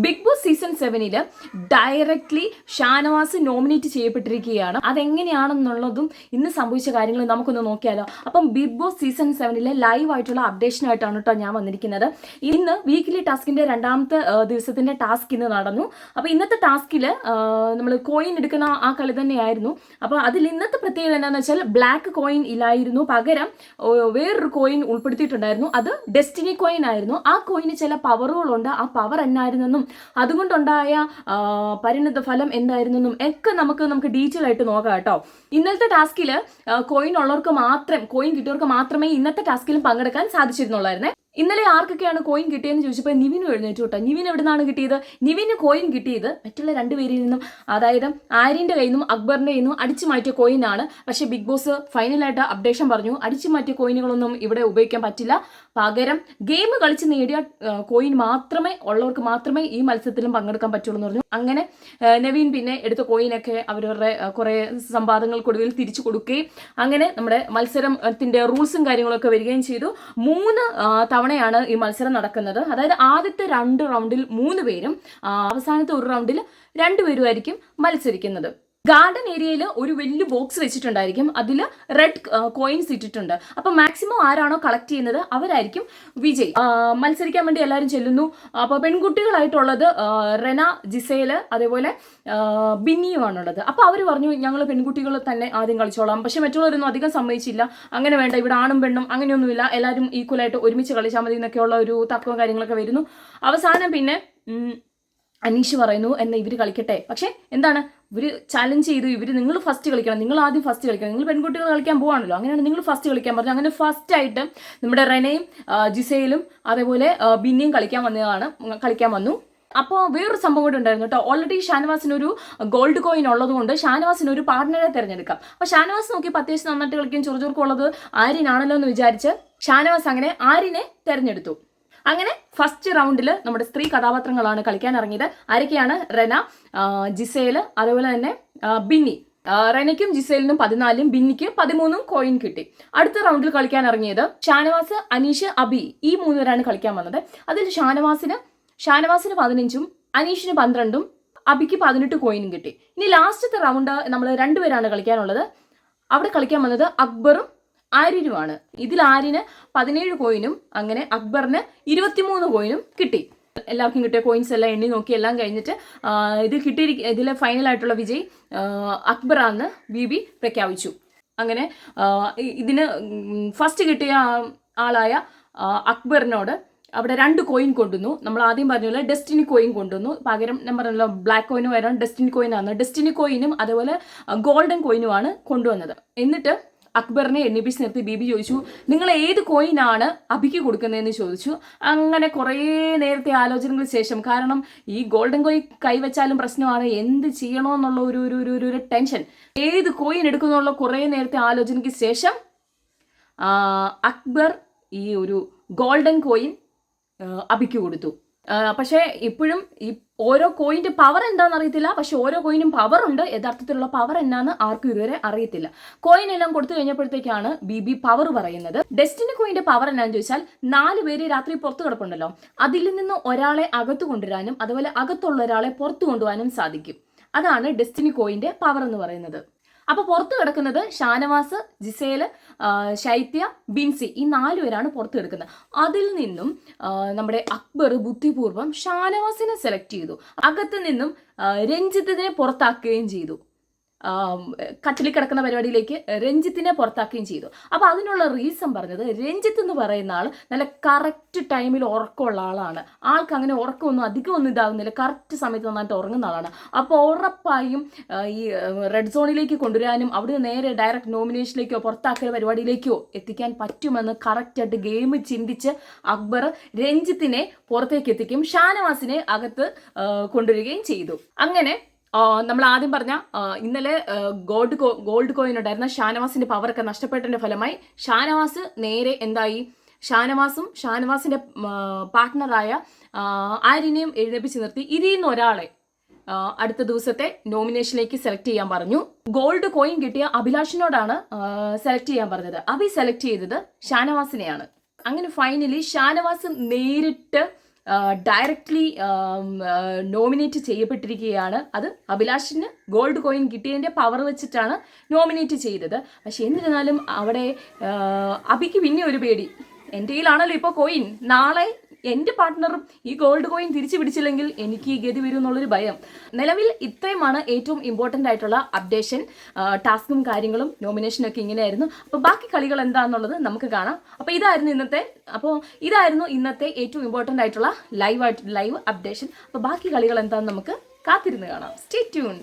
Big Boss season സെവനിൽ directly Shanavas nominate ചെയ്യപ്പെട്ടിരിക്കുകയാണ്. അതെങ്ങനെയാണെന്നുള്ളതും ഇന്ന് സംഭവിച്ച കാര്യങ്ങൾ നമുക്കൊന്ന് നോക്കിയാലോ. അപ്പം ബിഗ് ബോസ് സീസൺ സെവനിലെ ലൈവ് ആയിട്ടുള്ള അപ്ഡേഷനായിട്ടാണ് കേട്ടോ ഞാൻ വന്നിരിക്കുന്നത്. ഇന്ന് വീക്കിലി ടാസ്കിന്റെ രണ്ടാമത്തെ ദിവസത്തിന്റെ ടാസ്ക് ഇന്ന് നടന്നു. അപ്പോൾ ഇന്നത്തെ ടാസ്കിൽ നമ്മൾ കോയിൻ എടുക്കുന്ന ആ കളി തന്നെയായിരുന്നു. അപ്പോൾ അതിൽ ഇന്നത്തെ പ്രത്യേകത എന്താണെന്ന് വെച്ചാൽ ബ്ലാക്ക് കോയിൻ ഇല്ലായിരുന്നു. പകരം വേറൊരു കോയിൻ ഉൾപ്പെടുത്തിയിട്ടുണ്ടായിരുന്നു. അത് ഡെസ്റ്റിനി കോയിൻ ആയിരുന്നു. ആ കോയിന് ചില പവറുകളുണ്ട് ആ പവർ എന്നായിരുന്നെന്നും അതുകൊണ്ടുണ്ടായ പരിണിത ഫലം എന്തായിരുന്നെന്നും ഒക്കെ നമുക്ക് നമുക്ക് ഡീറ്റെയിൽ ആയിട്ട് നോക്കാം കേട്ടോ. ഇന്നലത്തെ ടാസ്കിൽ കോയിൻ ഉള്ളവർക്ക് മാത്രം കോയിൻ കിട്ടിയവർക്ക് മാത്രമേ ഇന്നത്തെ ടാസ്കിലും പങ്കെടുക്കാൻ സാധിച്ചിരുന്നുള്ളായിരുന്നേ. ഇന്നലെ ആർക്കൊക്കെയാണ് കോയിൻ കിട്ടിയെന്ന് ചോദിച്ചപ്പോൾ നിവിന് എഴുന്നേറ്റു കേട്ടോ. നിവിൻ എവിടെ നിന്നാണ് കിട്ടിയത്? നിവിന് കോയിൻ കിട്ടിയത് മറ്റുള്ള രണ്ടുപേരിൽ നിന്നും അതായത് ആര്യന്റെ കയ്യിൽ നിന്നും അക്ബറിന്റെ കയ്യിൽ നിന്നും അടിച്ചു മാറ്റിയ കോയിനാണ് പക്ഷേ ബിഗ് ബോസ് ഫൈനലായിട്ട് അപ്ഡേഷൻ പറഞ്ഞു. അടിച്ചു മാറ്റിയ കോയിനുകളൊന്നും ഇവിടെ ഉപയോഗിക്കാൻ പറ്റില്ല. പകരം ഗെയിം കളിച്ച് നേടിയ കോയിൻ മാത്രമേ ഉള്ളവർക്ക് മാത്രമേ ഈ മത്സരത്തിലും പങ്കെടുക്കാൻ പറ്റുള്ളൂ എന്ന് പറഞ്ഞു. അങ്ങനെ നവീൻ പിന്നെ എടുത്ത കോയിനൊക്കെ അവരവരുടെ കുറേ സമ്പാദങ്ങൾക്കൊടുവിൽ തിരിച്ചു കൊടുക്കുകയും അങ്ങനെ നമ്മുടെ മത്സരത്തിന്റെ റൂൾസും കാര്യങ്ങളൊക്കെ വരികയും ചെയ്തു. മൂന്ന് തവണയാണ് ഈ മത്സരം നടക്കുന്നത്. അതായത് ആദ്യത്തെ രണ്ട് റൗണ്ടിൽ മൂന്ന് പേരും അവസാനത്തെ ഒരു റൗണ്ടിൽ രണ്ടുപേരുമായിരിക്കും മത്സരിക്കുന്നത്. ഗാർഡൻ ഏരിയയിൽ ഒരു വലിയ ബോക്സ് വെച്ചിട്ടുണ്ടായിരിക്കും. അതിൽ റെഡ് കോയിൻസ് ഇട്ടിട്ടുണ്ട്. അപ്പൊ മാക്സിമം ആരാണോ കളക്ട് ചെയ്യുന്നത് അവരായിരിക്കും വിജയ്. മത്സരിക്കാൻ വേണ്ടി എല്ലാവരും ചെല്ലുന്നു. അപ്പൊ പെൺകുട്ടികളായിട്ടുള്ളത് റെന ജിസേൽ അതേപോലെ ബിന്നിയുമാണുള്ളത്. അപ്പൊ അവർ പറഞ്ഞു ഞങ്ങൾ പെൺകുട്ടികൾ തന്നെ ആദ്യം കളിച്ചോളാം. പക്ഷെ മറ്റുള്ളവരൊന്നും അധികം സമ്മതിച്ചില്ല. അങ്ങനെ വേണ്ട ഇവിടെ ആണും പെണ്ണും അങ്ങനെയൊന്നുമില്ല. എല്ലാവരും ഈക്വലായിട്ട് ഒരുമിച്ച് കളിച്ചാൽ മതി എന്നൊക്കെയുള്ള ഒരു തർക്കവും കാര്യങ്ങളൊക്കെ വരുന്നു. അവസാനം പിന്നെ അനീഷ് പറയുന്നു എന്നാൽ ഇവർ കളിക്കട്ടെ. പക്ഷേ എന്താണ്? ഇവർ ചലഞ്ച് ചെയ്തു ഇവർ നിങ്ങൾ ഫസ്റ്റ് കളിക്കണം നിങ്ങൾ ആദ്യം ഫസ്റ്റ് കളിക്കണം. നിങ്ങൾ പെൺകുട്ടികൾ കളിക്കാൻ പോവാണല്ലോ അങ്ങനെയാണ് നിങ്ങൾ ഫസ്റ്റ് കളിക്കാൻ പറഞ്ഞു അങ്ങനെ ഫസ്റ്റ് ആയിട്ട് നമ്മുടെ റെനയും ജിസയിലും അതേപോലെ ബിന്നിയും കളിക്കാൻ വന്നതാണ് കളിക്കാൻ വന്നു. അപ്പോൾ വേറൊരു സംഭവം കൂടെ ഉണ്ടായിരുന്നു കേട്ടോ. ഓൾറെഡി ഷാനവാസിന് ഒരു ഗോൾഡ് കോയിൻ ഉള്ളതുകൊണ്ട് ഷാനവാസിന് ഒരു പാർട്ട്ണറെ തിരഞ്ഞെടുക്കാം. അപ്പോൾ ഷാനവാസ് നോക്കിയപ്പോൾ അത്യാവശ്യം നന്നായിട്ട് കളിക്കാൻ ചുറുചുറുക്കുള്ളത് ആര്യനാണല്ലോ എന്ന് വിചാരിച്ച് ഷാനവാസ് അങ്ങനെ ആര്യനെ തെരഞ്ഞെടുത്തു. അങ്ങനെ ഫസ്റ്റ് റൗണ്ടിൽ നമ്മുടെ സ്ത്രീ കഥാപാത്രങ്ങളാണ് കളിക്കാൻ ഇറങ്ങിയത്. ആരൊക്കെയാണ്? റെന ജിസേൽ അതുപോലെ തന്നെ ബിന്നി. റെനയ്ക്കും ജിസേലിനും പതിനാലും ബിന്നിക്ക് പതിമൂന്നും കോയിൻ കിട്ടി. അടുത്ത റൗണ്ടിൽ കളിക്കാൻ ഇറങ്ങിയത് ഷാനവാസ് അനീഷ് അബി ഈ മൂന്നുപേരാണ് കളിക്കാൻ വന്നത്. അതിൽ ഷാനവാസിന് ഷാനവാസിന് പതിനഞ്ചും അനീഷിന് പന്ത്രണ്ടും അബിക്ക് പതിനെട്ട് കോയിനും കിട്ടി. ഇനി ലാസ്റ്റത്തെ റൗണ്ട് നമ്മൾ രണ്ടുപേരാണ് കളിക്കാനുള്ളത്. അവിടെ കളിക്കാൻ വന്നത് അക്ബറും ആര്യനുമാണ് ഇതിൽ ആര്യന് പതിനേഴ് കോയിനും അങ്ങനെ അക്ബറിന് ഇരുപത്തിമൂന്ന് കോയിനും കിട്ടി. എല്ലാവർക്കും കിട്ടിയ കോയിൻസ് എല്ലാം എണ്ണി നോക്കി എല്ലാം കഴിഞ്ഞിട്ട് ഇത് കിട്ടിയിരിക്ക ഇതിലെ ഫൈനലായിട്ടുള്ള വിജയ് അക്ബറാന്ന് ബി ബി പ്രഖ്യാപിച്ചു. അങ്ങനെ ഇതിന് ഫസ്റ്റ് കിട്ടിയ ആളായ അക്ബറിനോട് അവിടെ രണ്ട് കോയിൻ കൊണ്ടുവന്നു. നമ്മൾ ആദ്യം പറഞ്ഞ പോലെ ഡെസ്റ്റിനി കോയിൻ കൊണ്ടുവന്നു. പകരം ഞാൻ പറഞ്ഞല്ലോ ബ്ലാക്ക് കോയിന് വരാൻ ഡെസ്റ്റിനി കോയിൻ ആണ്. ഡെസ്റ്റിനി കോയിനും അതുപോലെ ഗോൾഡൻ കോയിനുമാണ് കൊണ്ടുവന്നത്. എന്നിട്ട് അക്ബറിനെ എണ്ണിപ്പിച്ച് നിർത്തി ബീബി ചോദിച്ചു നിങ്ങൾ ഏത് കോയിനാണ് അബിക്ക് കൊടുക്കുന്നതെന്ന് ചോദിച്ചു? അങ്ങനെ കുറേ നേരത്തെ ആലോചനകൾക്ക് ശേഷം കാരണം ഈ ഗോൾഡൻ കോയി കൈവച്ചാലും പ്രശ്നമാണ് എന്ത് ചെയ്യണമെന്നുള്ള ഒരു ഒരു ഒരു ഒരു- ടെൻഷൻ. ഏത് കോയിൻ എടുക്കുന്നുള്ള കുറേ നേരത്തെ ആലോചനയ്ക്ക് ശേഷം അക്ബർ ഈ ഒരു ഗോൾഡൻ കോയിൻ അബിക്ക് കൊടുത്തു. പക്ഷേ ഇപ്പോഴും ഈ ഓരോ കോയിന്റെ പവർ എന്താണെന്ന് അറിയത്തില്ല. പക്ഷെ ഓരോ കോയിനും പവർ ഉണ്ട്. യഥാർത്ഥത്തിലുള്ള പവർ എന്നാന്ന് ആർക്കും ഇതുവരെ അറിയത്തില്ല. കോയിൻ എല്ലാം കൊടുത്തു കഴിഞ്ഞപ്പോഴത്തേക്കാണ് ബി ബി പവർ പറയുന്നത്. ഡെസ്റ്റിനി കോയിന്റെ പവർ എന്നാന്ന് ചോദിച്ചാൽ നാല് പേര് രാത്രി പുറത്തു കിടപ്പുണ്ടല്ലോ. അതിൽ നിന്ന് ഒരാളെ അകത്തു കൊണ്ടുവരാനും അതുപോലെ അകത്തുള്ള ഒരാളെ പുറത്തു കൊണ്ടുപോകാനും സാധിക്കും. അതാണ് ഡെസ്റ്റിനി കോയിന്റെ പവർ എന്ന് പറയുന്നത്. അപ്പൊ പുറത്തു കിടക്കുന്നത് ഷാനവാസ് ജിസേൽ ശൈത്യ ബിൻസി ഈ നാലുപേരാണ് പുറത്തു കിടക്കുന്നത്. അതിൽ നിന്നും നമ്മുടെ അക്ബർ ബുദ്ധിപൂർവം ഷാനവാസിനെ സെലക്ട് ചെയ്തു. അകത്ത് നിന്നും രഞ്ജിത്തിനെ പുറത്താക്കുകയും ചെയ്തു. ആ, കട്ടിലിൽ കിടക്കുന്ന പരിപാടിയിലേക്ക് രഞ്ജിത്തിനെ പുറത്താക്കുകയും ചെയ്തു. അപ്പോൾ അതിനുള്ള റീസൺ പറഞ്ഞത് രഞ്ജിത്ത് എന്ന് പറയുന്ന ആൾ നല്ല കറക്റ്റ് ടൈമിൽ ഉറക്കമുള്ള ആളാണ്. ആൾക്ക് അങ്ങനെ ഉറക്കമൊന്നും അധികം ഒന്നും ഇതാകുന്നില്ല കറക്റ്റ് സമയത്ത് നന്നായിട്ട് ഉറങ്ങുന്ന ആളാണ്. അപ്പോൾ ഉറപ്പായും ഈ റെഡ് സോണിലേക്ക് കൊണ്ടുവരാനും അവിടുന്ന് നേരെ ഡയറക്റ്റ് നോമിനേഷനിലേക്കോ പുറത്താക്കൽ പരിപാടിയിലേക്കോ എത്തിക്കാൻ പറ്റുമെന്ന് കറക്റ്റായിട്ട് ഗെയിം ചിന്തിച്ച് അക്ബർ രഞ്ജിത്തിനെ പുറത്തേക്ക് എത്തിക്കും ഷാനവാസിനെ അകത്ത് കൊണ്ടുവരികയും ചെയ്തു. അങ്ങനെ നമ്മൾ ആദ്യം പറഞ്ഞ ഇന്നലെ ഗോൾഡ് ഗോൾഡ് കോയിൻ ഉണ്ടായിരുന്ന ഷാനവാസിന്റെ പവറൊക്കെ നഷ്ടപ്പെട്ടതിന്റെ ഫലമായി ഷാനവാസ് നേരെ എന്തായി? ഷാനവാസും ഷാനവാസിന്റെ പാർട്ട്ണറായ ആര്യനെയും എഴുന്നേപ്പിച്ച് നിർത്തി. ഇതിൽ നിന്ന് ഒരാളെ അടുത്ത ദിവസത്തെ നോമിനേഷനിലേക്ക് സെലക്ട് ചെയ്യാൻ പറഞ്ഞു. ഗോൾഡ് കോയിൻ കിട്ടിയ അഭിലാഷിനോടാണ് സെലക്ട് ചെയ്യാൻ പറഞ്ഞത്. അഭി സെലക്ട് ചെയ്തത് ഷാനവാസിനെയാണ്. അങ്ങനെ ഫൈനലി ഷാനവാസ് നേരിട്ട് ഡയറക്റ്റ്ലി നോമിനേറ്റ് ചെയ്യപ്പെട്ടിരിക്കുകയാണ്. അത് അഭിലാഷിന് ഗോൾഡ് കോയിൻ കിട്ടിയതിന്റെ പവർ വെച്ചിട്ടാണ് നോമിനേറ്റ് ചെയ്തത്. പക്ഷേ എന്നിരുന്നാലും അവിടെ അബിക്ക് പിന്നെ ഒരു പേടി. എന്റെ കയ്യിലാണല്ലോ ഇപ്പോൾ കോയിൻ നാളെ എന്റെ പാർട്ട്ണറും ഈ ഗോൾഡ് കോയിൻ തിരിച്ചു പിടിച്ചില്ലെങ്കിൽ എനിക്ക് ഈ ഗതി വരും എന്നുള്ളൊരു ഭയം. നിലവിൽ ഇത്രയുമാണ് ഏറ്റവും ഇമ്പോർട്ടന്റ് ആയിട്ടുള്ള അപ്ഡേഷൻ ടാസ്കും കാര്യങ്ങളും നോമിനേഷനും ഒക്കെ ഇങ്ങനെയായിരുന്നു. അപ്പോൾ ബാക്കി കളികൾ എന്താണെന്നുള്ളത് നമുക്ക് കാണാം. അപ്പോൾ ഇതായിരുന്നു ഇന്നത്തെ അപ്പോൾ ഇതായിരുന്നു ഇന്നത്തെ ഏറ്റവും ഇമ്പോർട്ടന്റ് ആയിട്ടുള്ള ലൈവ് ആയിട്ട് ലൈവ് അപ്ഡേഷൻ അപ്പോൾ ബാക്കി കളികൾ എന്താണെന്ന് നമുക്ക് കാത്തിരുന്ന് കാണാം. Stay tune